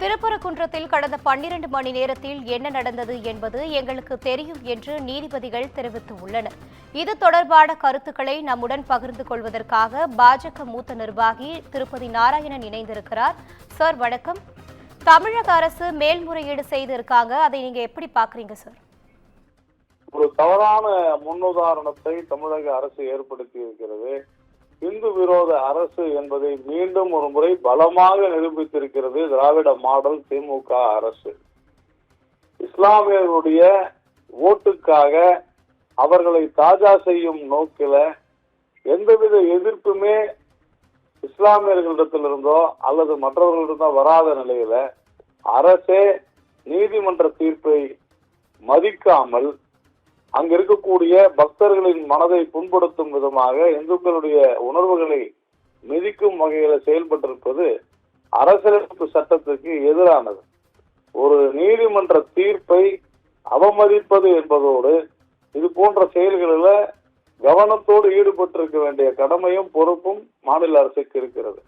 திருப்பரங்குன்றத்தில் கடந்த பன்னிரண்டு மணி நேரத்தில் என்ன நடந்தது என்பது எங்களுக்கு தெரியும் என்று நீதிபதிகள் தெரிவித்துள்ளனர். இது தொடர்பான கருத்துக்களை நம்முடன் பகிர்ந்து கொள்வதற்காக பாஜக மூத்த நிர்வாகி திருப்பதி நாராயணன் இணைந்திருக்கிறார். சார் வணக்கம். தமிழக அரசு மேல்முறையீடு செய்திருக்காங்க. அதை நீங்க எப்படி பாக்குறீங்க சார்? ஒரு தவறான முன்னுதாரணத்தை தமிழக அரசு ஏற்படுத்தி இருக்கிறது. இந்து விரோத அரசு என்பதை மீண்டும் ஒரு முறை பலமாக நிரூபித்திருக்கிறது திராவிட மாடல் திமுக அரசு. இஸ்லாமியர்களுடைய ஓட்டுக்காக அவர்களை தாஜா செய்யும் நோக்கில எந்தவித எதிர்ப்புமே இஸ்லாமியர்களிடத்திலிருந்தோ அல்லது மற்றவர்களிடந்தோ வராத நிலையில அரசே நீதிமன்ற தீர்ப்பை மதிக்காமல் அங்க இருக்கக்கூடிய பக்தர்களின் மனதை புண்படுத்தும் விதமாக இந்துக்களுடைய உணர்வுகளை மிதிக்கும் வகையில செயல்பட்டிருப்பது அரசியலமைப்பு சட்டத்திற்கு எதிரானது. ஒரு நீதிமன்ற தீர்ப்பை அவமதிப்பது என்பதோடு இது போன்ற செயல்களில் கவனத்தோடு ஈடுபட்டிருக்க வேண்டிய கடமையும் பொறுப்பும் மாநில அரசுக்கு இருக்கிறது.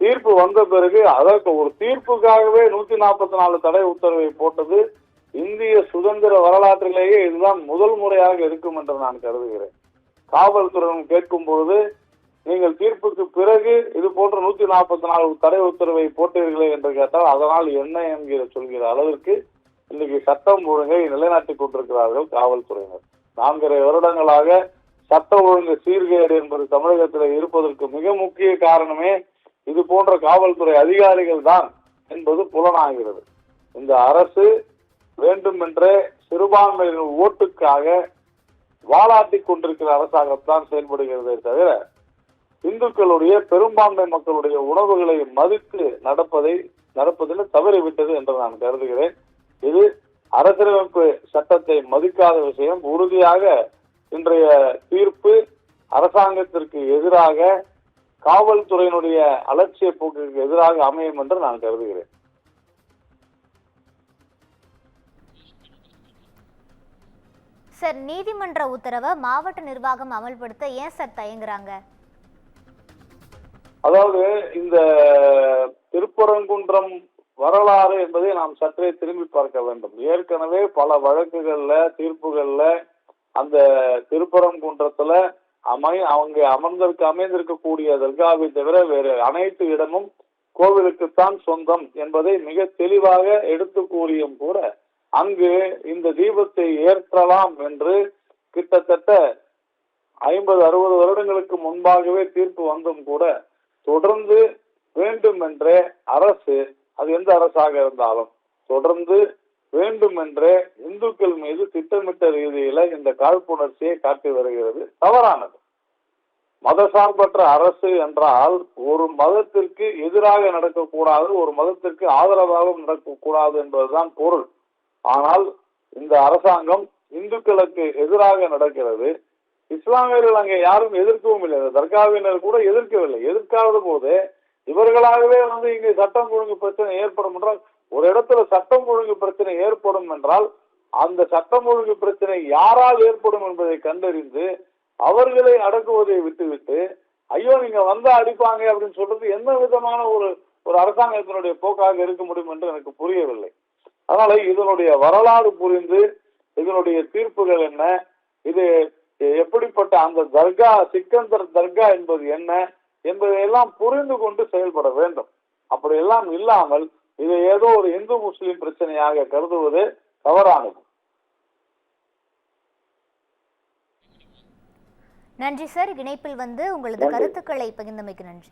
தீர்ப்பு வந்த பிறகு அதற்கு ஒரு தீர்ப்புக்காகவே நூத்தி நாற்பத்தி நாலு தடை உத்தரவை போட்டது இந்திய சுதந்திர வரலாற்றிலேயே இதுதான் முதல் முறையாக இருக்கும் என்று நான் கருதுகிறேன். காவல்துறையிடம் கேட்கும் பொழுது நீங்கள் தீர்ப்புக்கு பிறகு இது போன்ற நூத்தி நாற்பத்தி நாலு தடை உத்தரவை போட்டீர்களே என்று கேட்டால் அதனால் என்ன என்கிற சொல்கிற அளவிற்கு இன்னைக்கு சட்டம் ஒழுங்கை நிலைநாட்டிக் கொண்டிருக்கிறார்கள் காவல்துறையினர். நான்கரை வருடங்களாக சட்ட ஒழுங்கு சீர்கேடு என்பது தமிழகத்தில் இருப்பதற்கு மிக முக்கிய காரணமே இது போன்ற காவல்துறை அதிகாரிகள் தான் என்பது புலனாகிறது. இந்த அரசு வேண்டுமென்றே சிறுபான்மையினர் ஓட்டுக்காக வாலாட்டி கொண்டிருக்கிற அரசாங்கத்தான் செயல்படுகிறதே தவிர இந்துக்களுடைய பெரும்பான்மை மக்களுடைய உணவுகளை மதித்து நடப்பதை நடப்பதில் தவறிவிட்டது என்று நான் கருதுகிறேன். இது அரசியலமைப்பு சட்டத்தை மதிக்காத விஷயம். உறுதியாக இன்றைய தீர்ப்பு அரசாங்கத்திற்கு எதிராக காவல்துறையினுடைய அலட்சிய போக்குக்கு எதிராக அமையும் என்று நான் கருதுகிறேன். சார் நீதிமன்ற உத்தரவை மாவட்ட நிர்வாகம் அமல்படுத்த ஏன் சார் தயங்குறாங்க? அதாவது இந்த திருப்பரங்குன்றம் வரலாறு என்பதை நாம் சற்றே திரும்பி பார்க்க வேண்டும். ஏற்கனவே பல வழக்குகள்ல தீர்ப்புகள்ல அந்த திருப்பரங்குன்றத்துல அமை அவங்க அமர்ந்திருக்க அமைந்திருக்கக்கூடிய தர்காவை தவிர வேறு அனைத்து இடமும் கோவிலுக்குத்தான் சொந்தம் என்பதை மிக தெளிவாக எடுத்து கூறியும் கூட அங்கு இந்த தீபத்தை ஏற்றலாம் என்று கிட்டத்தட்ட ஐம்பது அறுபது வருடங்களுக்கு முன்பாகவே தீர்ப்பு வந்தும் கூட தொடர்ந்து வேண்டுமென்றே அரசு அது எந்த அரசாக இருந்தாலும் தொடர்ந்து வேண்டுமென்றே இந்துக்கள் மீது திட்டமிட்ட ரீதியில இந்த காழ்ப்புணர்ச்சியை காட்டி வருகிறது. தவறானது. மதசார்பற்ற அரசு என்றால் ஒரு மதத்திற்கு எதிராக நடக்கக்கூடாது ஒரு மதத்திற்கு ஆதரவாகவும் நடக்கக்கூடாது என்பதுதான் பொருள். ஆனால் இந்த அரசாங்கம் இந்துக்களுக்கு எதிராக நடக்கிறது. இஸ்லாமியர்கள் அங்கே யாரும் எதிர்க்கவும் இல்லை. தர்காவினர் கூட எதிர்க்கவில்லை. எதிர்க்காத போது இவர்களாகவே வந்து இங்கே சட்டம் ஒழுங்கு பிரச்சனை ஏற்படும் என்றால் ஒரு இடத்துல சட்டம் ஒழுங்கு பிரச்சனை ஏற்படும் என்றால் அந்த சட்டம் ஒழுங்கு பிரச்சனை யாரால் ஏற்படும் என்பதை கண்டறிந்து அவர்களை அடக்குவதை விட்டுவிட்டு ஐயோ நீங்க வந்தா அடிப்பாங்க அப்படின்னு சொல்றது என்ன விதமான ஒரு ஒரு அரசாங்கத்தினுடைய போக்காக இருக்க முடியும் என்று எனக்கு புரியவில்லை. அதனால இதனுடைய வரலாறு புரிந்து இதனுடைய தீர்ப்புகள் என்ன? இது எப்படிப்பட்ட அந்த தர்கா சிக்கந்தர் தர்கா என்பது என்ன? என்பதை எல்லாம் புரிந்து கொண்டு செயல்பட வேண்டும். அப்படி எல்லாம் இல்லாமல் இதை ஏதோ ஒரு இந்து முஸ்லிம் பிரச்சனையாக கருதுவது தவறானது. நன்றி சார். இணைப்பில் வந்து உங்களது. கருத்துக்களை பகிர்ந்தமைக்கு நன்றி.